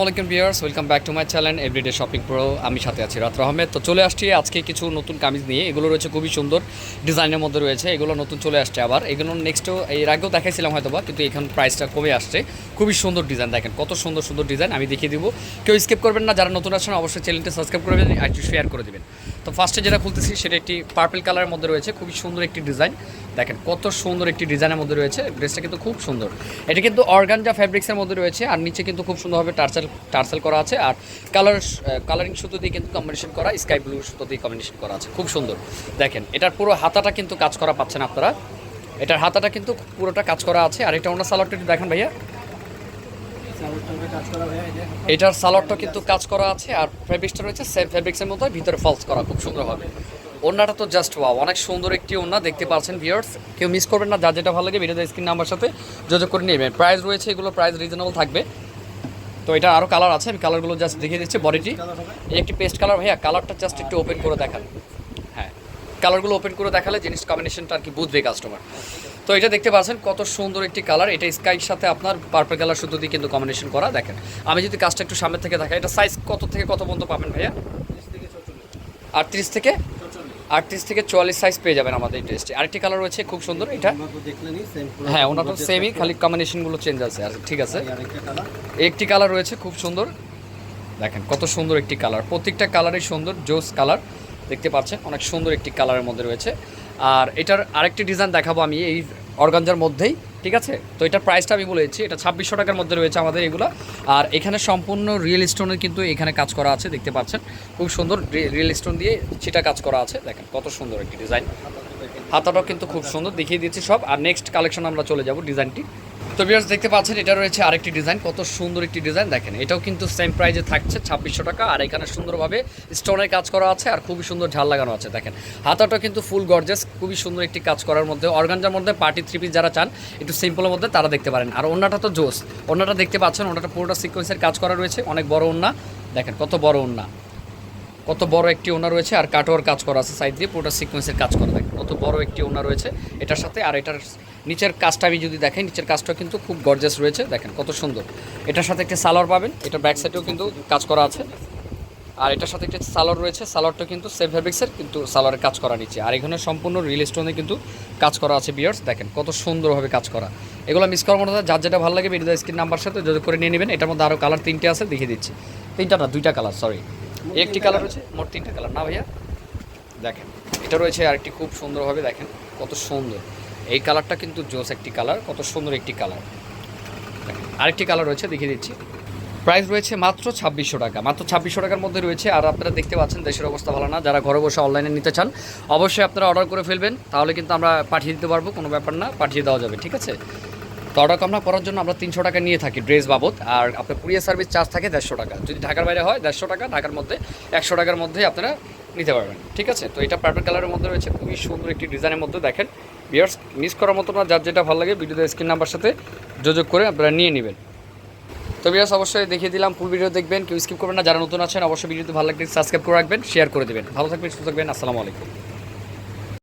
ওয়ালাইকুম viewers welcome back to my channel everyday shopping pro আমি সাথে আছি রাত্র আহমেদ। তো চলে আসছি আজকে কিছু নতুন কামিজ নিয়ে। এগুলো রয়েছে খুবই সুন্দর ডিজাইনের মধ্যে রয়েছে। এগুলো নতুন চলে আসছে আবার। এগুলো নেক্সটও এর আগেও দেখাইছিলাম হয়তো বা কিন্তু এখন প্রাইসটা কমে আসছে। খুবই সুন্দর ডিজাইন দেখেন, কত সুন্দর সুন্দর ডিজাইন আমি দেখিয়ে দিব। কেউ স্কিপ করবেন না। যারা নতুন আছেন, অবশ্যই চ্যানেলটি সাবস্ক্রাইব করবেন আর একটু শেয়ার করে দেবেন। তো ফার্স্টে যেটা খুলতেছি, সেটা একটি পার্পল কালারের মধ্যে রয়েছে। খুবই সুন্দর একটি ডিজাইন দেখেন, কত সুন্দর একটি ডিজাইনের মধ্যে রয়েছে। ড্রেসটা কিন্তু খুব সুন্দর। এটা কিন্তু অর্গানজা ফ্যাব্রিক্সের মধ্যে রয়েছে। আর নিচে কিন্তু খুব সুন্দরভাবে টার্সেল টার্সেল করা আছে আর কালার কালারিং সুতো দিয়ে কিন্তু কম্বিনেশন করা স্কাই ব্লু সুতো দিয়ে কম্বিনেশন করা আছে। খুব সুন্দর। দেখেন, এটার পুরো হাতাটা কিন্তু কাজ করা পাচ্ছেন আপনারা। এটার হাতাটা কিন্তু পুরোটা কাজ করা আছে। আর এটা ওনার সালোয়ারটা একটু দেখেন ভাইয়া। এটার সালোয়ারটা কিন্তু কাজ করা আছে আর ফেব্রিক্সটা রয়েছে সেম ফেব্রিক্সের মতো ভিতরে ফলস করা খুব সুন্দর হবে। ওনাটা তো জাস্ট ওয়াও অনেক সুন্দর একটি ওনা দেখতে পাচ্ছেন ভিউয়ার্স কেউ মিস করবেন না, যার যেটা ভালো লাগে ভিডিওতে স্ক্রিন নাম্বার সাথে যোগাযোগ করে নেবেন। প্রাইস রয়েছে এগুলো প্রাইস রিজনেবল থাকবে। তো এটা আরও কালার আছে, আমি কালারগুলো জাস্ট দেখিয়ে দিচ্ছি বডিটি এই একটি পেস্ট কালার ভাইয়া কালারটা জাস্ট একটু ওপেন করে দেখান। হ্যাঁ কালারগুলো ওপেন করে দেখালে জিনিস কম্বিনেশনটা আর কি বুঝবে কাস্টমার তো এটা দেখতে পাচ্ছেন, কত সুন্দর একটি কালার এটা স্কাইর সাথে আপনার পার্পল কালার শুধু দিয়ে কিন্তু কম্বিনেশন করা, দেখেন। আমি যদি কাজটা একটু সামনে থেকে দেখাই, এটা সাইজ কত থেকে কত পর্যন্ত পাবেন, ভাইয়া? আটত্রিশ থেকে? আটত্রিশ থেকে চুয়াল্লিশ সাইজ পেয়ে যাবেন আমাদের এই ড্রেসটি আরেকটি কালার রয়েছে, খুব সুন্দর, এটা। হ্যাঁ ওনার তো সেমই খালি কম্বিনেশনগুলো চেঞ্জ আছে, আর ঠিক আছে। একটি কালার রয়েছে, খুব সুন্দর। দেখেন, কত সুন্দর একটি কালার প্রত্যেকটা কালারই সুন্দর, জোস কালার দেখতে পাচ্ছেন, অনেক সুন্দর একটি কালারের মধ্যে রয়েছে। আর এটার আরেকটি ডিজাইন দেখাবো আমি এই অর্গানজার মধ্যেই। ঠিক আছে? তো এটার প্রাইসটা আমি বলেছি এটা ছাব্বিশশো টাকার মধ্যে রয়েছে আমাদের এগুলো। আর এখানে সম্পূর্ণ রিয়েল স্টোনের কিন্তু এখানে কাজ করা আছে, দেখতে পাচ্ছেন। খুব সুন্দর রিয়েল স্টোন দিয়ে সেটা কাজ করা আছে। দেখেন, কত সুন্দর একটি ডিজাইন হাতাটাও কিন্তু খুব সুন্দর, দেখিয়ে দিচ্ছি সব। আর নেক্সট কালেকশন আমরা চলে যাব ডিজাইনটি তো বিয়ার্স দেখতে পাচ্ছেন, এটা রয়েছে আরেকটি ডিজাইন কত সুন্দর একটি ডিজাইন দেখেন। এটাও কিন্তু সেম প্রাইজে থাকছে, ছাব্বিশশো টাকা। আর এখানে সুন্দরভাবে স্টোনের কাজ করা আছে, আর খুবই সুন্দর ঝাল লাগানো আছে, দেখেন। হাতাটা কিন্তু ফুল গর্জেস খুবই সুন্দর একটি কাজ করার মধ্যে। অর্গানজার মধ্যে পার্টি থ্রি পিস যারা চান, একটু সিম্পলের মধ্যে তারা দেখতে পারেন। আর অন্যটা তো জোস। অন্যটা দেখতে পাচ্ছেন ওনাটা পুরোটা সিকোয়েন্সের কাজ করা রয়েছে। অনেক বড় ওন্না। দেখেন, কত বড় ওন্না। কত বড় একটি ওনা রয়েছে, আর কাটোয়ার কাজ করা আছে সাইড দিয়ে, পুরোটা সিকোয়েন্সের কাজ করা, দেখেন। কত বড় একটি ওনা রয়েছে এটার সাথে। আর এটার নিচের কাজটা আমি যদি দেখেন, নিচের কাজটা কিন্তু খুব গর্জাস রয়েছে। দেখেন কত সুন্দর। এটার সাথে একটি সালোয়ার পাবেন এটা ব্যাক সাইডেও কিন্তু কাজ করা আছে। আর এটার সাথে একটি সালোয়ার রয়েছে, সালোয়ারটা কিন্তু সেভ ফেব্রিক্সের কিন্তু সালোয়ারের কাজ করা নিচে। আর এখানে সম্পূর্ণ রিল স্টোনে কিন্তু কাজ করা আছে বিয়ার্স দেখেন কত সুন্দরভাবে কাজ করা। এগুলো মিস করার মতো যার যেটা ভালো লাগে ভিডিও স্ক্রিন নাম্বার সাথে যোগাযোগ করে নিয়ে নেবেন। এটার মধ্যে আরও কালার তিনটে আছে, দেখিয়ে দিচ্ছি। তিনটা না, দুইটা কালার সরি একটি কালার রয়েছে, মোট তিনটা কালার না ভাইয়া? দেখেন, এটা রয়েছে আরেকটি খুব সুন্দরভাবে, দেখেন কত সুন্দর। এই কালারটা কিন্তু জোস একটি কালার, কত সুন্দর একটি কালার। আরেকটি কালার রয়েছে, দেখিয়ে দিচ্ছি। প্রাইস রয়েছে মাত্র ছাব্বিশশো টাকা। মাত্র ছাব্বিশশো টাকার মধ্যে রয়েছে, আর আপনারা দেখতে পাচ্ছেন দেশের অবস্থা ভালো না। যারা ঘরে বসে অনলাইনে নিতে চান, অবশ্যই আপনারা অর্ডার করে ফেলবেন, তাহলে কিন্তু আমরা পাঠিয়ে দিতে পারব, কোনো ব্যাপার না, পাঠিয়ে দেওয়া যাবে, ঠিক আছে? তো অর্ডার আমরা করার জন্য আমরা তিনশো টাকা নিয়ে থাকি ড্রেস বাবদ, আর আপনার কুরিয়ার সার্ভিস চার্জ থাকে দেড়শো টাকা। যদি ঢাকার বাইরে হয়, দেড়শো টাকা, ঢাকার মধ্যে একশো টাকার মধ্যে আপনারা নিতে পারবেন, ঠিক আছে? তো এটা পার্পল কালারের মধ্যে রয়েছে, খুবই সুন্দর একটি ডিজাইনের মধ্যে দেখেন। বিয়ার্স মিস করার মতো না, যার যেটা ভালো লাগে ভিডিওতে স্ক্রিন নাম্বার সাথে যোগাযোগ করে আপনারা নিয়ে নেবেন। তো বিয়ার্স অবশ্যই দেখিয়ে দিলাম ফুল ভিডিও দেখবেন, কেউ স্কিপ করবেন না। যারা নতুন আছেন, অবশ্যই ভিডিওতে ভালো লাগলে সাবস্ক্রাইব করে রাখবেন শেয়ার করে দেবেন। ভালো থাকবেন, সুস্থ থাকবেন, আসসালামু আলাইকুম।